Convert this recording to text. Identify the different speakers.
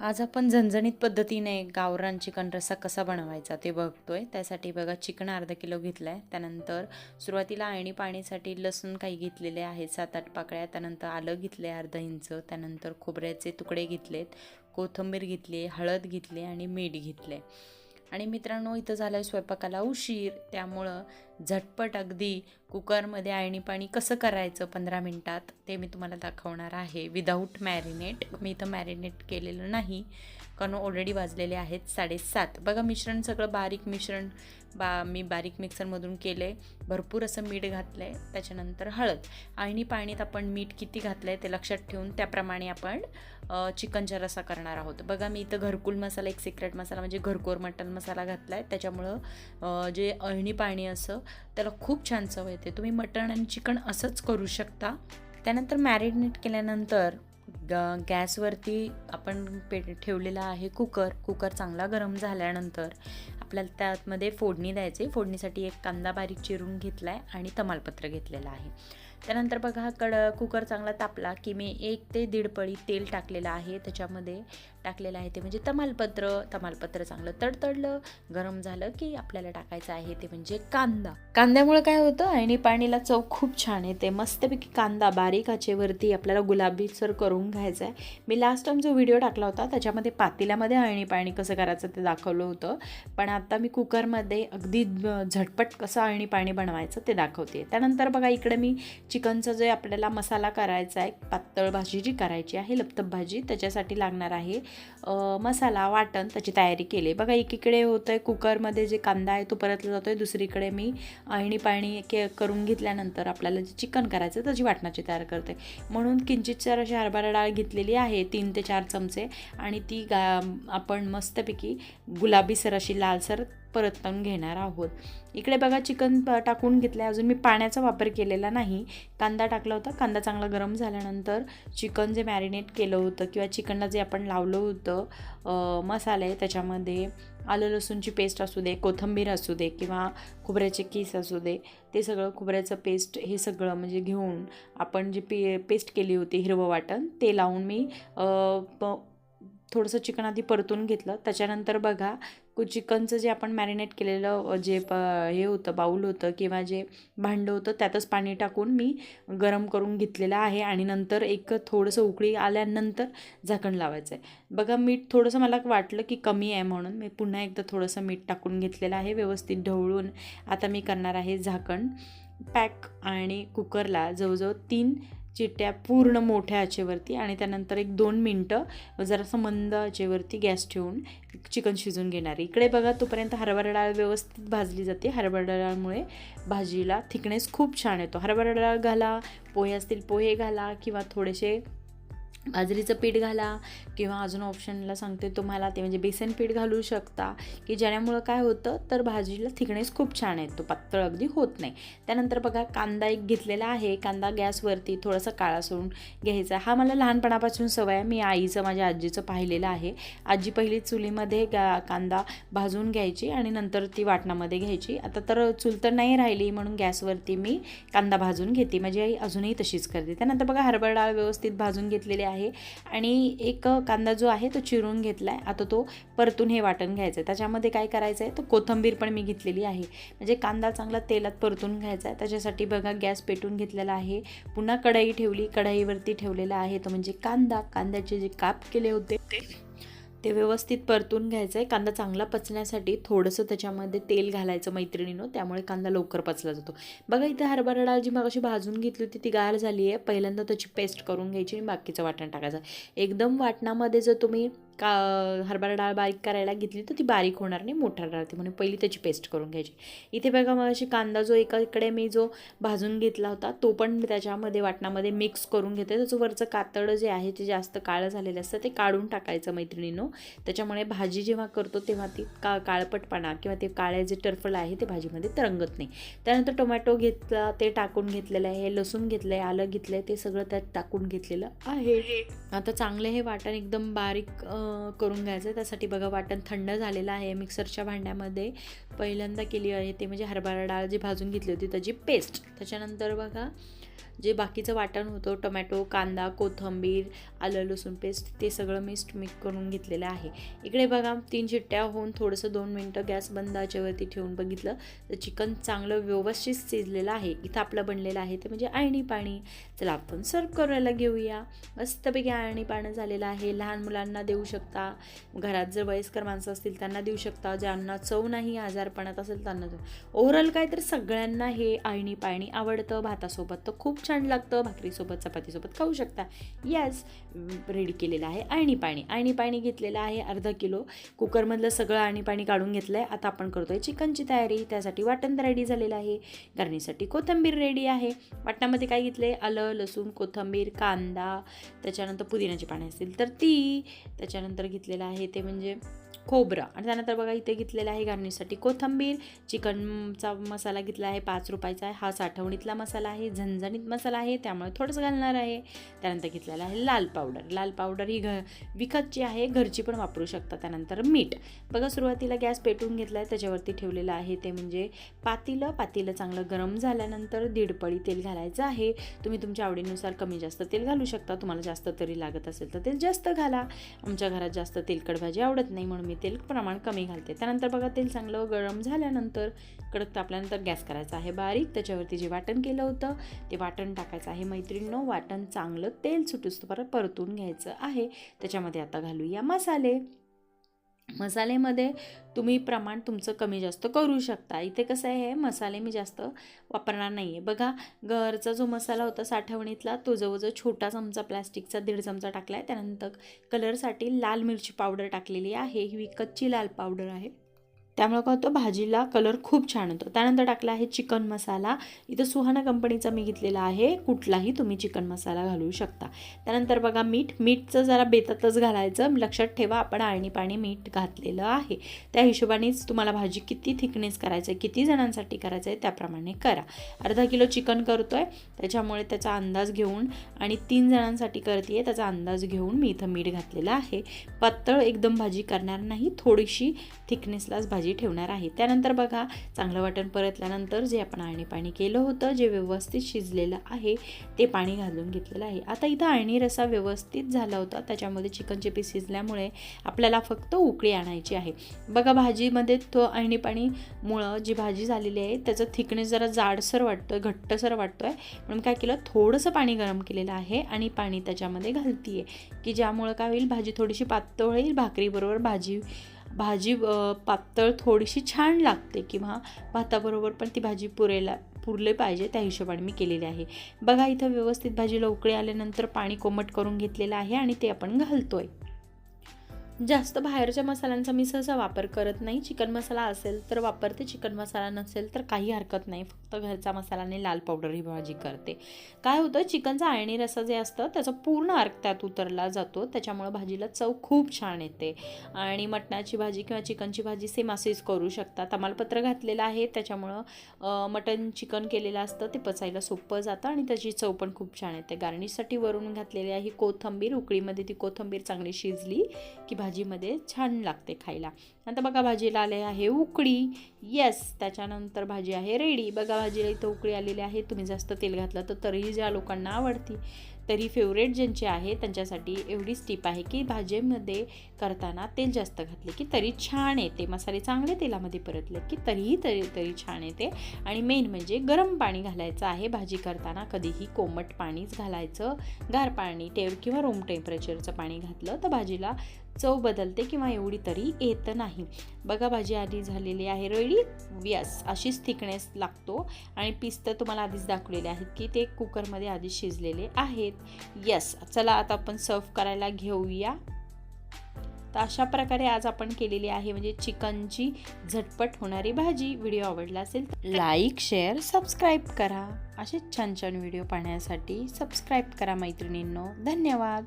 Speaker 1: आज आपण झणझणीत पद्धतीने गावरान चिकन रस्सा कसा बनवायचा ते बघतोय. त्यासाठी बघा चिकन अर्धा किलो घेतलं आहे त्यानंतर सुरुवातीला आळणी पाणीसाठी लसूण काही घेतलेले आहेत सात आठ पाकळ्या. त्यानंतर आलं घेतलं आहे अर्धा इंच. त्यानंतर खोबऱ्याचे तुकडे घेतलेत. कोथिंबीर घेतली हळद घेतली आणि मीठ घेतले आणि मित्रांनो इथं झालं आहे स्वयंपाकाला उशीर. त्यामुळं झटपट अगदी कुकरमध्ये अळणी पाणी कसं करायचं पंधरा मिनटात ते मी तुम्हाला दाखवणार आहे. विदाऊट मॅरिनेट मी इथं मॅरिनेट केलेलं नाही. कारण ऑलरेडी वाजलेले आहेत साडेसात. बघा मिश्रण सगळं बारीक मिश्रण बा मी बारीक मिक्सरमधून केलं आहे भरपूर असं मीठ घातलं आहे त्याच्यानंतर हळद. आणि पाणीत आपण मीठ किती घातलं आहे ते लक्षात ठेवून त्याप्रमाणे आपण चिकनचा रसा करणार आहोत. बघा मी इथं घरकुल मसाला एक सिक्रेट मसाला म्हणजे घरकोर मटण मसाला घातला आहे त्याच्यामुळं जे अळणी पाणी असं त्याला खूप छान चव येते. तुम्ही मटण आणि चिकन असंच करू शकता. त्यानंतर मॅरिनेट केल्यानंतर ग गॅसवरती आपण पे ठेवलेला आहे कुकर. कुकर चांगला गरम झाल्यानंतर आपल्याला त्यामध्ये फोडणी द्यायची. फोडणीसाठी एक कांदा बारीक चिरून घेतला आहे आणि तमालपत्र घेतलेलं आहे. त्यानंतर बघा कड कुकर चांगला तापला की मी एक ते दीड पळी तेल टाकलेलं आहे. त्याच्यामध्ये टाकलेलं आहे ते म्हणजे तमालपत्र. तमालपत्र चांगलं तडतडलं गरम झालं की आपल्याला टाकायचं आहे ते म्हणजे कांदा. कांद्यामुळे काय होतं आणि पाणीला चव खूप छान येते. मस्तपैकी कांदा बारीक आचेवरती आपल्याला गुलाबीसर करून घ्यायचा आहे मी लास्ट टाइम जो व्हिडिओ टाकला होता त्याच्यामध्ये पातेल्यामध्ये अळणी पाणी कसं करायचं ते दाखवलं होतं. पण आता मी कुकरमध्ये अगदी झटपट कसं अळणी पाणी बनवायचं ते दाखवते. त्यानंतर बघा इकडे मी चिकनचं जे आपल्याला मसाला करायचा आहे पातळ भाजी जी करायची आहे लपतप भाजी त्याच्यासाठी लागणार आहे मसाला वाटण त्याची तयारी केली. बघा एकीकडे होतं आहे कुकरमध्ये जे कांदा आहे तो परतला जातो आहे दुसरीकडे मी अळणी पाणी के करून घेतल्यानंतर आपल्याला जे चिकन करायचं त्याची वाटणाची तयार करते. म्हणून किंचितसर अशी हरभरा डाळ घेतलेली आहे तीन ते चार चमचे आणि ती गा आपण मस्तपैकी गुलाबीसर अशी लालसर परतून घेणार आहोत. इकडे बघा चिकन प- टाकून घेतलं आहे अजून मी पाण्याचा वापर केलेला नाही. कांदा टाकला होता. कांदा चांगला गरम झाल्यानंतर चिकन जे मॅरिनेट केलं होतं किंवा चिकनला जे आपण लावलं होतं मसाले त्याच्यामध्ये आलं लसूणची पेस्ट असू दे कोथिंबीर असू दे किंवा खोबऱ्याचे किस असू दे ते सगळं खोबऱ्याचं पेस्ट हे सगळं म्हणजे घेऊन आपण जे पे पेस्ट केली होती हिरवं वाटण ते लावून मी प- थोडंसं चिकन आधी परतून घेतलं. त्याच्यानंतर बघा चिकनचं जे आपण मॅरिनेट केलेलं जे प हे होतं बाऊल होतं किंवा जे भांडं होतं त्यातच पाणी टाकून मी गरम करून घेतलेलं आहे आणि नंतर एक थोडंसं उकळी आल्यानंतर झाकण लावायचं आहे. बघा मीठ थोडंसं मला वाटलं की कमी आहे म्हणून मी पुन्हा एकदा थोडंसं मीठ टाकून घेतलेलं आहे व्यवस्थित ढवळून. आता मी करणार आहे झाकण. पॅक आणि कुकरला जवळजवळ तीन चिट्ट्या पूर्ण मोठ्या आचेवरती आणि त्यानंतर एक दोन मिनटं जरासं मंद आचेवरती गॅस ठेवून चिकन शिजून घेणार. इकडे बघा तोपर्यंत हरभरा डाळ व्यवस्थित भाजली जाते. हरभरा डाळमुळे भाजीला थिकनेस खूप छान येतो. हरभरा डाळ घाला पोहे असतील पोहे घाला किंवा थोडेसे बाजरीचं पीठ घाला किंवा अजून ऑप्शनला सांगते तुम्हाला ते म्हणजे बेसन पीठ घालू शकता. की ज्यामुळं काय होतं तर भाजीला थिकनेस खूप छान येतो. पातळ अगदी होत नाही. त्यानंतर बघा कांदा एक घेतलेला आहे. कांदा गॅसवरती थोडासा काळा सोडून घ्यायचा हा मला लहानपणापासून सवय आहे. मी आईचं माझ्या आजीचं पाहिलेलं आहे. आजी पहिली चुलीमध्ये गा कांदा भाजून घ्यायची आणि नंतर ती वाटणामध्ये घ्यायची. आता तर चूल तर नाही राहिली म्हणून गॅसवरती मी कांदा भाजून घेते. माझी आई अजूनही तशीच करते. त्यानंतर बघा हरभरा डाळ व्यवस्थित भाजून घेतलेली आहे. आहे. आणि एक कांदा जो आहे तो चिरून घेतला आहे आता तो परतून हे वाटण घ्यायचं आहे त्याच्यामध्ये काय करायचं आहे तर कोथंबीर पण मी घेतलेली आहे. म्हणजे कांदा चांगला तेलात परतून घ्यायचा आहे त्याच्यासाठी बघा गॅस पेटून घेतलेला आहे. पुन्हा कढई ठेवली. कढईवरती ठेवलेला आहे तो म्हणजे कांदा. कांद्याचे जे काप केले होते ते ते व्यवस्थित परतून घ्यायचं आहे कांदा चांगला पचण्यासाठी थोडंसं त्याच्यामध्ये तेल घालायचं मैत्रिणीनं त्यामुळे कांदा लवकर पचला जातो. बघा इथे हरभरा डाळ जी मग अशी भाजून घेतली होती ती गार झाली आहे पहिल्यांदा त्याची पेस्ट करून घ्यायची आणि बाकीचं वाटण टाकायचं. एकदम वाटणामध्ये जर तुम्ही का हरभरा डाळ बारीक करायला घेतली तर ती बारीक होणार नाही मोठा राहते म्हणून पहिली त्याची पेस्ट करून घ्यायची. इथे बघा मग अशी कांदा जो एका इकडे मी जो भाजून घेतला होता तो पण मी त्याच्यामध्ये वाटणामध्ये मिक्स करून घेते. त्याचं वरचं कातडं जे आहे ते जास्त काळं झालेलं असतं ते काढून टाकायचं मैत्रिणीनं. त्याच्यामुळे भाजी जेव्हा करतो तेव्हा ती का काळपटपणा किंवा ते काळे जे टर्फल आहे ते भाजीमध्ये तरंगत नाही. त्यानंतर टोमॅटो घेतला ते टाकून घेतलेलं आहे लसूण घेतलं आहे आलं घेतलं आहे ते सगळं त्यात टाकून घेतलेलं आहे. आता चांगले हे वाटण एकदम बारीक करून घ्यायचं. त्यासाठी बघा वाटण थंड झालेलं आहे मिक्सरच्या भांड्यामध्ये. पहिल्यांदा केली आहे ते म्हणजे हरभरा डाळ जी भाजून घेतली होती त्याची पेस्ट त्याच्यानंतर बघा जे बाकीचं वाटण होतं टोमॅटो कांदा कोथिंबीर आलं लसूण पेस्ट ते सगळं मी मिक्स करून घेतलेलं आहे. इकडे बघा तीन शिट्ट्या होऊन थोडंसं दोन मिनटं गॅस बंद ठेवून बघितलं. तर चिकन चांगलं व्यवस्थित शिजलेलं आहे. इथं आपलं बनलेलं आहे ते म्हणजे आळणी पाणी. चला आपण सर्व करायला घेऊया. मस्तपैकी आळणी पाणी झालेलं आहे. लहान मुलांना देऊ शकता. घरात जर वयस्कर माणसं असतील त्यांना देऊ शकता. ज्यांना चव नाही आजारपणात असेल त्यांना देऊ. ओव्हरऑल काय तर सगळ्यांना हे आळणी पाणी आवडतं. भातासोबत तर खूप छान लागतं भाकरीसोबत चपातीसोबत खाऊ शकता. यस रेडी केलेलं आहे. आणि पाणी. आणि पाणी घेतलेलं आहे अर्धा किलो. कुकरमधलं सगळं आणि पाणी काढून घेतलं आहे आता आपण करतोय चिकनची तयारी. त्यासाठी वाटण रेडी झालेलं आहे. गारणीसाठी कोथिंबीर रेडी आहे. वाटणामध्ये काय घेतले आलं लसूण कोथिंबीर कांदा. त्याच्यानंतर पुदिन्याची पाने असतील तर ती. त्याच्यानंतर घेतलेलं आहे ते म्हणजे खोबरं. आणि त्यानंतर बघा इथे घेतलेलं आहे गार्निशसाठी कोथिंबीर चिकनचा मसाला घेतला आहे पाच रुपयाचा आहे. हा साठवणीतला मसाला आहे झणझणीत मसाला आहे त्यामुळे थोडंसं घालणार आहे. त्यानंतर घेतलेला आहे लाल पावडर. लाल पावडर ही घ विकतची आहे घरची पण वापरू शकता त्यानंतर मीठ. बघा सुरुवातीला गॅस पेटून घेतला आहे त्याच्यावरती ठेवलेलं आहे ते म्हणजे पातीलं. पातीलं चांगलं गरम झाल्यानंतर दीडपळी तेल घालायचं आहे. तुम्ही तुमच्या आवडीनुसार कमी जास्त तेल घालू शकता. तुम्हाला जास्त तरी लागत असेल तर तेल जास्त घाला. आमच्या घरात जास्त तेलकट भाजी आवडत नाही म्हणून मी तेल प्रमाण कमी घालते. त्यानंतर बघा तेल चांगलं गरम झाल्यानंतर कडक तापल्यानंतर गॅस करायचा आहे बारीक. त्याच्यावरती जे वाटण केलं होतं ते वाटण टाकायचं आहे मैत्रिणीनं. वाटण चांगलं तेल सुटूस परत परतून घ्यायचं आहे. त्याच्यामध्ये आता घालूया मसाले. मसाल्यामध्ये तुम्ही प्रमाण तुमचं कमी जास्त करू शकता. इथे कसं आहे मसाले मी जास्त वापरणार नाही आहे बघा घरचा जो मसाला होता साठवणीतला तो जवळजवळ छोटा चमचा प्लॅस्टिकचा दीड चमचा टाकला आहे त्यानंतर कलरसाठी लाल मिरची पावडर टाकलेली आहे. ही विकतची लाल पावडर आहे. त्यामुळे काय होतं भाजीला कलर खूप छान होतो त्यानंतर टाकला आहे चिकन मसाला इथं सुहाना कंपनीचा मी घेतलेला आहे. कुठलाही तुम्ही चिकन मसाला घालू शकता. त्यानंतर बघा मीठ. मीठचं जरा बेतातच घालायचं. लक्षात ठेवा आपण आळणी पाणी मीठ घातलेलं आहे. त्या हिशोबानेच तुम्हाला भाजी किती थिकनेस करायचं आहे किती जणांसाठी करायचं आहे त्याप्रमाणे करा. अर्धा किलो चिकन करतो आहे त्याच्यामुळे त्याचा अंदाज घेऊन आणि तीन जणांसाठी करते त्याचा अंदाज घेऊन मी इथं मीठ घातलेलं आहे. पातळ एकदम भाजी करणार नाही. थोडीशी थिकनेसलाच भाजी भाजी ठेवणार आहे. त्यानंतर बघा चांगलं वाटण परतल्यानंतर जे आपण आळणी पाणी केलं होतं जे व्यवस्थित शिजलेलं आहे ते पाणी घालून घेतलेलं आहे. आता इथं आळणी रसा व्यवस्थित झाला होता. त्याच्यामध्ये चिकनचे पीस शिजल्यामुळे आपल्याला फक्त उकळी आणायची आहे. बघा भाजीमध्ये तो आळणी पाणीमुळं जी भाजी झालेली आहे त्याचं थिकनेस जरा जाडसर वाटतोय घट्टसर वाटतोय. म्हणून काय केलं? थोडंसं पाणी गरम केलेलं आहे आणि पाणी त्याच्यामध्ये घालतीये. की ज्यामुळं काय होईल? भाजी थोडीशी पातळ होईल भाकरीबरोबर भाजी भाजी पातळ थोडीशी छान लागते किंवा भाताबरोबर पण ती भाजी पुरेला पुरले पाहिजे त्या हिशोबाने मी केलेली आहे. बघा इथं व्यवस्थित भाजीला उकळी आल्यानंतर पाणी कोमट करून घेतलेलं आहे आणि ते आपण घालतोय. जास्त बाहेरच्या मसाल्यांचा मी सहसा वापर करत नाही. चिकन मसाला असेल तर वापरते चिकन मसाला नसेल तर काही हरकत नाही. फक्त घरचा मसालाने लाल पावडर ही भाजी करते. काय होतं चिकनचा आळणी रसा जे असतं त्याचा पूर्ण अर्क त्यात उतरला जातो त्याच्यामुळं भाजीला चव खूप छान येते. आणि मटणाची भाजी किंवा चिकनची भाजी सेम असेच करू शकता तमालपत्र घातलेलं आहे त्याच्यामुळं मटन चिकन केलेलं असतं ते पचायला सोपं जातं आणि त्याची चव पण खूप छान येते. गार्निशसाठी वरून घातलेली आहे कोथंबीर उकळीमध्ये ती कोथंबीर चांगली शिजली की भाजीमध्ये छान लागते खायला. नंतर बघा भाजीला आले आहे उकळी. येस त्याच्यानंतर भाजी आहे रेडी. बघा भाजीला इथं उकळी आलेली आहे. तुम्ही जास्त तेल घातलं तर तरीही ज्या लोकांना आवडती. तरी फेवरेट ज्यांचे आहे त्यांच्यासाठी एवढीच टीप आहे की भाजीमध्ये करताना तेल जास्त घातले की तरी छान येते. मसाले चांगले तेलामध्ये परतले की तरीही तरी तरी छान येते. आणि मेन म्हणजे गरम पाणी घालायचं आहे भाजी करताना. कधीही कोमट पाणीच घालायचं. गार पाणी टेव किंवा रूम टेम्परेचरचं पाणी घातलं तर भाजीला चव बदलते किंवा एवढी तरी येत नाही. बघा भाजी आधी झालेली आहे रेडी व्यास अशीच थिकनेस लागतो. आणि पीस तर तुम्हाला आधीच दाखवलेले आहेत की ते कुकरमध्ये आधी शिजलेले आहेत. आहेत यस चला आता आपण सर्व करायला घेऊया. तर अशा प्रकारे आज आपण केलेली आहे म्हणजे चिकनची झटपट होणारी भाजी. व्हिडिओ आवडला असेल तर लाईक शेअर सबस्क्राईब करा. असे छान छान व्हिडिओ पाहण्यासाठी सबस्क्राईब करा मैत्रिणींनो. धन्यवाद.